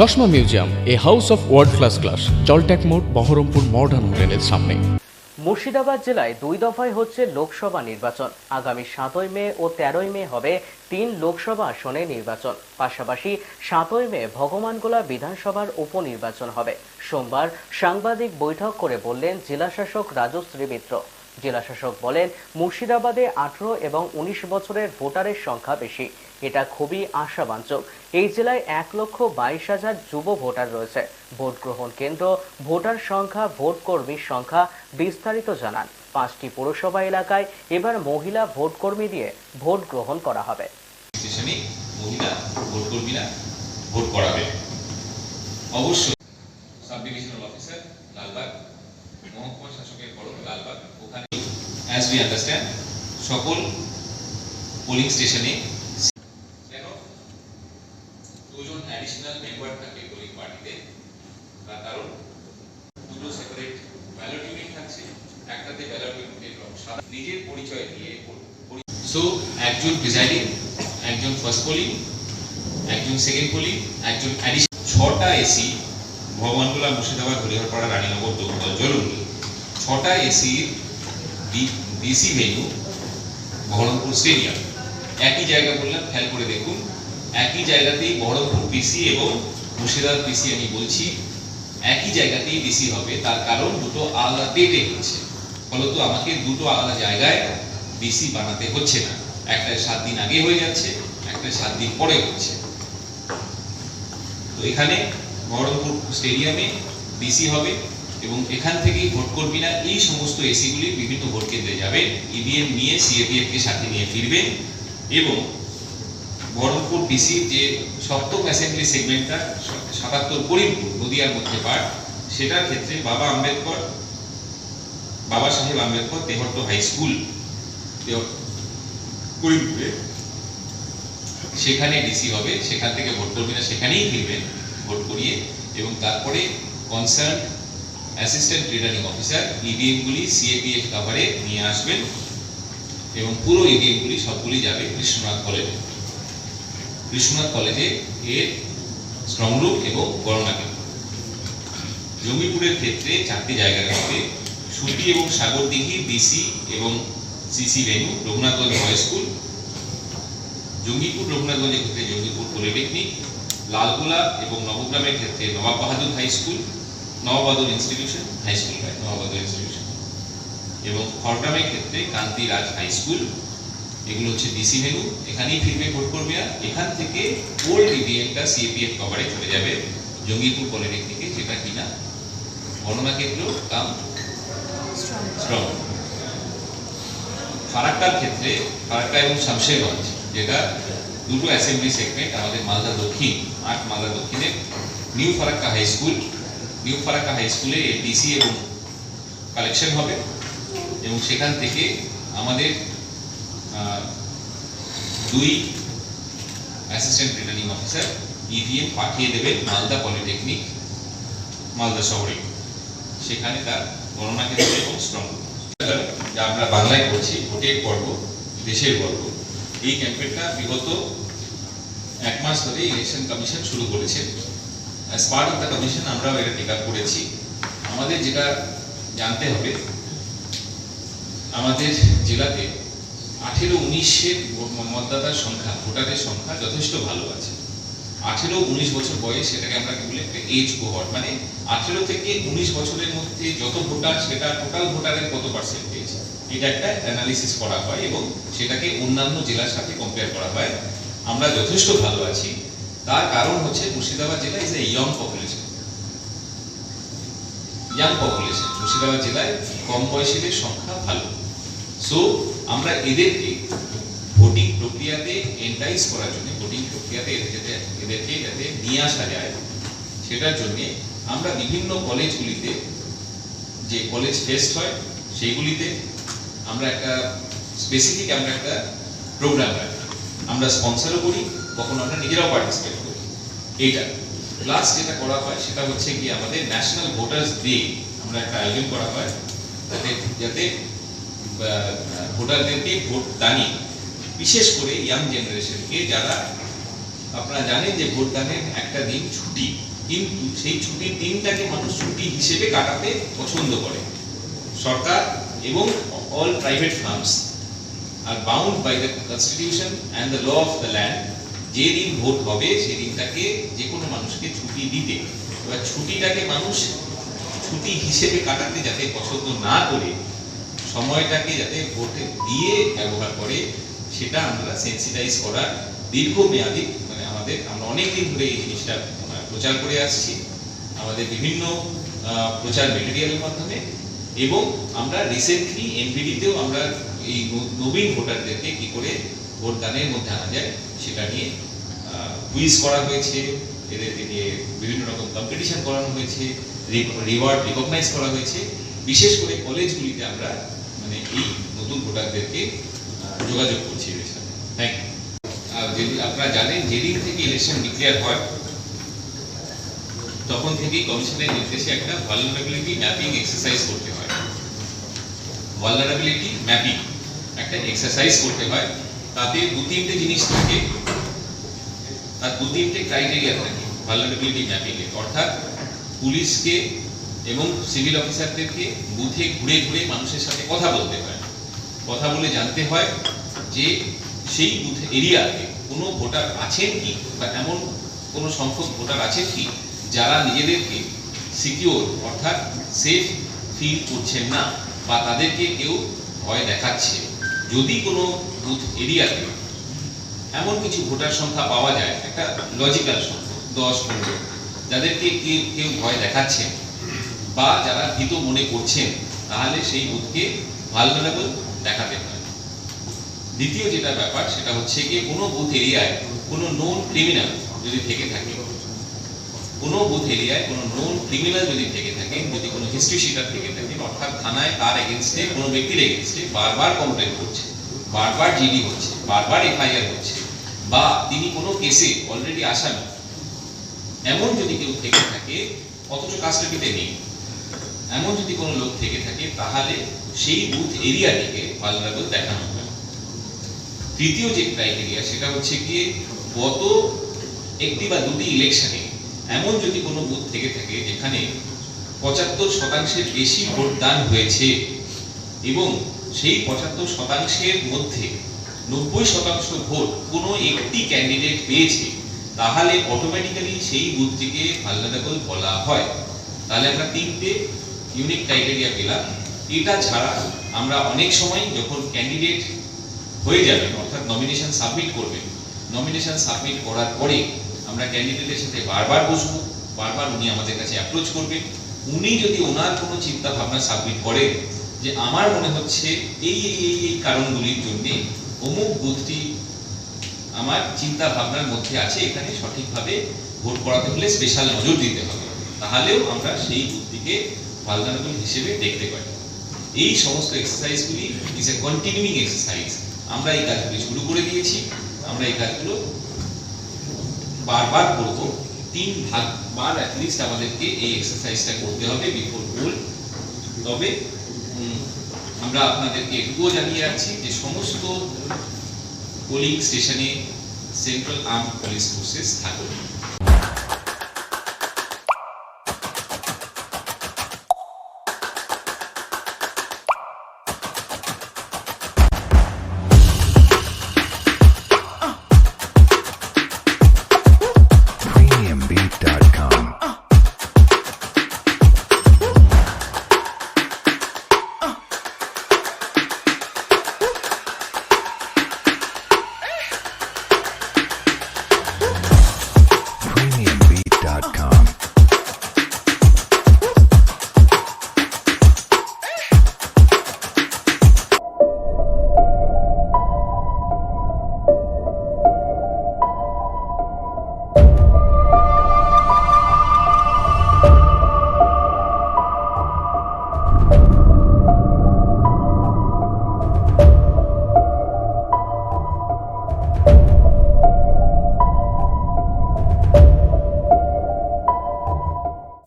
চশমা museum, a house of world class class জলট্যাক মোড়, Baharampur modern হোটেলের সামনে। মুর্শিদাবাদ জেলায় দুই দফায় হচ্ছে লোকসভা নির্বাচন। আগামী সাতই মে ও তেরোই মে হবে তিন লোকসভা আসনে নির্বাচন। পাশাপাশি সাতই মে ভগবানগোলা বিধানসভার উপনির্বাচন হবে। সোমবার সাংবাদিক বৈঠক করে বললেন জেলাশাসক রাজশ্রী মিত্র জেলাশাসক বলেন, মুর্শিদাবাদে আঠারো এবং উনিশ বছরের ভোটারের সংখ্যা বেশি। এটা খুবই আশাবাঞ্চক এই জেলায় এক লক্ষ বাইশ হাজার যুব ভোটার রয়েছে। ভোট গ্রহণ কেন্দ্র, ভোটার সংখ্যা, ভোট কর্মীর সংখ্যা বিস্তারিত জানান। পাঁচটি পৌরসভা এলাকায় এবার মহিলা ভোট কর্মী দিয়ে ভোট গ্রহণ করা হবে। সকল পোলিং স্টেশনে সো একজন প্রিজাইডিং একজন ফার্স্ট পোলিং একজন সেকেন্ড পোলিং একজন ছটা এসি ভগবানগোলা মুর্শিদাবাদ, হরিহরপাড়া, রানীনগর দক্ষিণ জরুরি ছটা এসির ডিসি ভেন্যু বহরমপুর স্টেডিয়াম একই জায়গা বললাম, খেয়াল করে দেখুন। একই জায়গাতেই বহরমপুর পিসি এবং মুর্শিদাবাদ পিসি আমি বলছি, একই জায়গাতেই ডিসি হবে। তার কারণ দুটো আলাদা ডেটে হচ্ছে ফলত আমাকে দুটো আলাদা জায়গায় ডিসি বানাতে হচ্ছে না। একটা সাত দিন আগে হয়ে যাচ্ছে একটা সাত দিন পরে হচ্ছে। তো এখানে বহরমপুর স্টেডিয়ামে ডিসি হবে এবং এখান থেকেই ভোট কর্মীরা এই সমস্ত এসিগুলি বিভিন্ন ভোট কেন্দ্রে যাবে, ইভিএম নিয়ে, সিএপিএফ কে সাথে নিয়ে ফিরবে এবং বহরমপুর ডিসির যে সপ্তম অ্যাসেম্বলি সেগমেন্টটা, সাতাত্তর করিমপুর, নদিয়ার মধ্যে পার, সেটার ক্ষেত্রে বাবা আম্বেদকর, বাবা সাহেব আম্বেদকর তেহট্ট হাই স্কুল করিমপুরে। সেখানে ডিসি হবে, সেখান থেকে ভোট কর্মীরা সেখানেই ফিরবেন ভোট করিয়ে, এবং তারপরে কনসার্ন অ্যাসিস্ট্যান্ট রিটার্নিং অফিসার ইভিএমগুলি সিএপিএফ কাভারে নিয়ে আসবেন, এবং পুরো ইভিএমগুলি সবগুলি যাবে কৃষ্ণনাথ কলেজে কৃষ্ণনাথ কলেজে এর স্ট্রং রুম এবং গণনা জঙ্গিপুরের ক্ষেত্রে চারটি জায়গা রয়েছে সুতি এবং সাগরদিঘি ডিসি এবং CC venue Raghunathganj high school Jangipur রঘুনাথগঞ্জের ক্ষেত্রে জঙ্গিপুর পলিটেকনিক লালগোলা এবং নবগ্রামের ক্ষেত্রে Nawab Bahadur high school Nawab Bahadur institution high school Nawab Bahadur institution এবং খড়গ্রামের ক্ষেত্রে কান্তি রাজ হাই স্কুল এগুলো হচ্ছে ডিসি ভেনু এখানেই ফিরবে ভোট করবে আর এখান থেকে ওল্ড ইভিএমটা সিএপিএফ কভারে চলে যাবে জঙ্গিপুর পলিটেকনিকে যেটা কিনা গণনা কেন্দ্র কাম স্ট্রং ফারাক্কার ক্ষেত্রে ফারাক্কা এবং শামশেরগঞ্জ, যেটা দুটো অ্যাসেম্বলি সেগমেন্ট আমাদের মালদা দক্ষিণ, আট মালদা দক্ষিণের new Farakka high school new Farakka high স্কুলে ডিসি এবং কালেকশন হবে। এবং সেখান থেকে আমাদের দুই অ্যাসিস্ট্যান্ট রিটার্নিং অফিসার ইভিএম পাঠিয়ে দেবেন মালদা পলিটেকনিক মালদা শহরে। সেখানে তার গণনা কেন্দ্র এবং স্ট্রং যা আমরা বাংলায় করছি ভোটের পর্ব, দেশের পর্ব এই বিগত এক মাস ধরে ইলেকশন কমিশন শুরু করেছে। As part of the commission আমরাও এটা টেক করেছি। আমাদের যেটা জানতে হবে, আমাদের জেলাতে আঠেরো উনিশের মতদাতার সংখ্যা, ভোটারের সংখ্যা যথেষ্ট ভালো আছে। আঠেরো উনিশ বছর বয়স, সেটাকে আমরা কি বলি? একটা এজ কোহর্ট মানে আঠেরো থেকে উনিশ বছরের মধ্যে যত ভোটার, সেটা টোটাল ভোটারের কত পার্সেন্টেজ এটা একটা অ্যানালিসিস করা হয় এবং সেটাকে অন্যান্য জেলার সাথে কম্পেয়ার করা হয়। আমরা যথেষ্ট ভালো আছি। তার কারণ হচ্ছে মুর্শিদাবাদ জেলা is a young population young population Murshidabad জেলায় কম বয়সীদের সংখ্যা ভালো। সো আমরা এদেরকে এন্টাইজ করার জন্য ভোটিং প্রক্রিয়াতে যাতে এদেরকে যাতে নিয়ে আসা যায়, সেটার জন্য আমরা বিভিন্ন কলেজগুলিতে যে কলেজ ফেস্ট হয়, সেইগুলিতে আমরা একটা স্পেসিফিক আমরা একটা প্রোগ্রাম রাখি। আমরা স্পন্সরও করি, কখনো আমরা নিজেরাও পার্টিসিপেট করি। এইটা। প্লাস যেটা করা হয়, সেটা হচ্ছে কি আমাদের ন্যাশনাল ভোটার্স ডে আমরা একটা আয়োজন করা হয়, যাতে যাতে ভোটারদেরকে ভোট দানি বিশেষ করে ইয়াং জেনারেশনকে যারা আপনারা জানেন যে ভোটদানের একটা দিন ছুটি, কিন্তু সেই ছুটির দিনটাকে মানুষ ছুটি হিসেবে কাটাতে পছন্দ করে। সরকার এবং all private firms are bound by the constitution and the law of the land যে দিন ভোট হবে, সেই দিনটাকে যে কোনো মানুষকে ছুটি দিতে। এবার ছুটিটাকে মানুষ ছুটি হিসেবে কাটাতে যাতে পছন্দ না করে, সময়টাকে যাতে ভোটে দিয়ে ব্যবহার করে সেটা আমরা সেন্সিটাইজ করার দীর্ঘমেয়াদী মানে আমাদের, আমরা অনেক দিন ধরে এই জিনিসটা প্রচার করে আসছি। আমাদের বিভিন্ন প্রচার মেটেরিয়ালের মাধ্যমে এবং আমরা রিসেন্টলি এনপিডিতেও আমরা এই নবীন ভোটারদেরকে কি করে ভোটদানের মধ্যে আনা যায়, সেটা নিয়ে কুইজ করা হয়েছে। এদেরকে নিয়ে বিভিন্ন রকম কম্পিটিশন করানো হয়েছে রিওয়ার্ড রিকগনাইজ করা হয়েছে। বিশেষ করে কলেজগুলিতে আমরা মানে এই নতুন ভোটারদেরকে যোগাযোগ করছি সাথে। থ্যাংক ইউ আর যদি আপনারা জানেন যেদিন থেকে ইলেকশন ডিক্লেয়ার হয়, তখন থেকেই কমিশনের নির্দেশে একটা ভালনারেবিলিটি ম্যাপিং এক্সারসাইজ করতে হয়। ভালনারেবিলিটি ম্যাপিং একটা এক্সারসাইজ করতে হয়। তাতে দু তিনটে জিনিস থাকে। আর দু তিনটে ক্রাইটেরিয়া থাকে ভালনারেবিলিটি ম্যাপিং এর। অর্থাৎ পুলিশকে এবং সিভিল অফিসারদেরকে বুথে ঘুরে ঘুরে মানুষের সাথে কথা বলতে হয়। কথা বলে জানতে হয় যে সেই বুথ এরিয়াতে কোনো ভোটার আছেন কি বা এমন কোনো সংখ্যক ভোটার আছেন কি যারা নিজেদেরকে সিকিওর অর্থাৎ সেফ ফিল করছেন না বা তাদেরকে কেউ ভয় দেখাচ্ছে? যদি কোনো বুথ এরিয়াতে এমন কিছু ভোটার সংখ্যা পাওয়া যায়, একটা লজিক্যাল সংখ্যা, দশ, পনেরো, যাদেরকে কেউ কেউ ভয় দেখাচ্ছেন বা যারা ভীত মনে করছেন, তাহলে সেই বুথকে ভালনারেবল দেখাতে হয়। দ্বিতীয় যেটা ব্যাপার, সেটা হচ্ছে গিয়ে কোনো বুথ এরিয়ায় কোনো নোন ক্রিমিনাল যদি থেকে থাকে, কোনো বুথ এরিয়ায় কোনো নোন ক্রিমিনাল যদি থেকে থাকেন যদি কোনো হিস্ট্রি শিটার থেকে থাকেন অর্থাৎ থানায় তার এগেনস্টে কোনো ব্যক্তির এগেনস্টে বারবার কমপ্লেন করছে বারবার জিডি হচ্ছে, বারবার এফআইআর হচ্ছে, বা তিনি কোনো কেসে অলরেডি আসামি, এমন যদি কেউ থেকে থাকে, অথচ কাস্টডিতে নেই। এমন যদি কোনো লোক থেকে থাকে, তাহলে সেই বুথ এরিয়াটিকে ভালনারেবল দেখানো হয়। তৃতীয় যে ক্রাইটেরিয়া সেটা হচ্ছে গিয়ে গত একটি বা দুটি ইলেকশনে এমন যদি কোনো বুথ থেকে থাকে, যেখানে পঁচাত্তর শতাংশের বেশি ভোটদান হয়েছে এবং সেই পঁচাত্তর শতাংশের মধ্যে নব্বই শতাংশ ভোট কোনো একটি ক্যান্ডিডেট পেয়েছে, তাহলে অটোমেটিক্যালি সেই বুথটিকে ভালনারেবল বলা হয়। তাহলে আমরা তিনটে ইউনিক ক্রাইটেরিয়া পেলাম। এটা ছাড়া আমরা অনেক সময় যখন ক্যান্ডিডেট হয়ে যাবেন অর্থাৎ নমিনেশন সাবমিট করবেন নমিনেশন সাবমিট করার পরে আমরা ক্যান্ডিডেটের সাথে বারবার বসবো, বারবার উনি আমাদের কাছে অ্যাপ্রোচ করবেন উনি যদি ওনার কোনো চিন্তা ভাবনা সাবমিট করেন যে আমার মনে হচ্ছে এই এই এই কারণগুলির জন্যে অমুক বুথটি আমার চিন্তা ভাবনার মধ্যে আছে, এখানে সঠিকভাবে ভোট করাতে হলে স্পেশাল নজর দিতে হবে। তাহলেও আমরা সেই বুথটিকে ভালনারেবল হিসেবে দেখতে পারি এই সমস্ত এক্সারসাইজগুলি ইজ এ কন্টিনিউইং এক্সারসাইজ আমরা এই কাজগুলি শুরু করে দিয়েছি। আমরা এই কাজগুলো বারবার করব। তিন ভাগ বার অ্যাটলিস্ট আমাদেরকে এই এক্সারসাইজটা করতে হবে বিফোর পোল তবে আমরা আপনাদেরকে একটুও জানিয়ে রাখছি যে সমস্ত পোলিং স্টেশনে সেন্ট্রাল আর্ম পুলিশ ফোর্সেস থাকবে